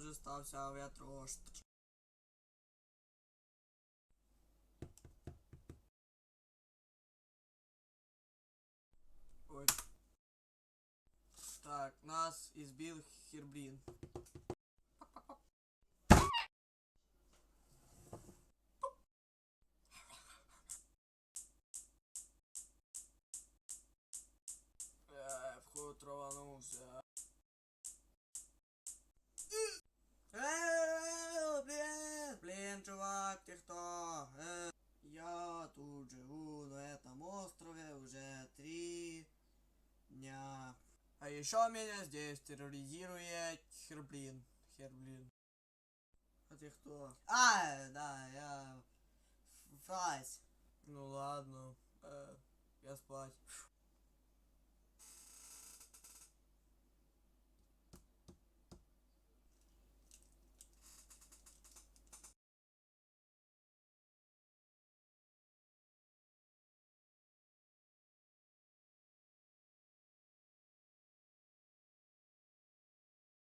вже стався авіатрошки. Ой. Так, нас избил Херблин. Э, вход рванулся. Чувак, ты кто? Э, я тут живу на этом острове уже три дня. А еще меня здесь терроризирует Херблин. Херблин. А ты кто? А, да, я... Фрайс. Ну ладно, э, я спать.